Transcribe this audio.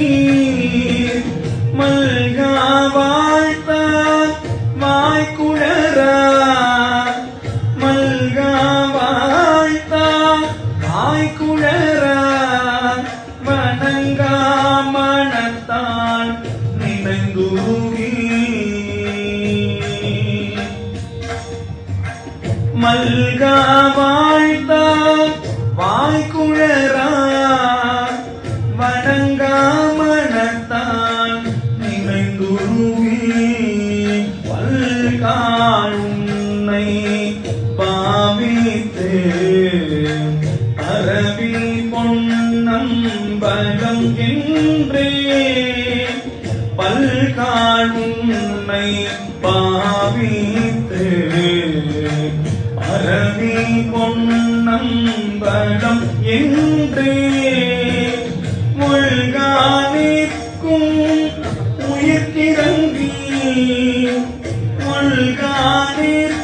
நீர் மல்கா வாழ்த்தார் வாய்க்குழறா மல்கா வாழ்த்தார் வாய்க்குழறா வணங்கா மனத்தான் நினைந்துருகி மல்கா வாழ்த்தார் வாய்க்குழறா மதில் பொன்னம் பழங்கின்றே பல்கால் உன்னை பாவித்து அறவி பொன்னம் பழம் என்றே முழ்கானிற்கும் உயிர்கிறங்கி முழ்கானிற்கும்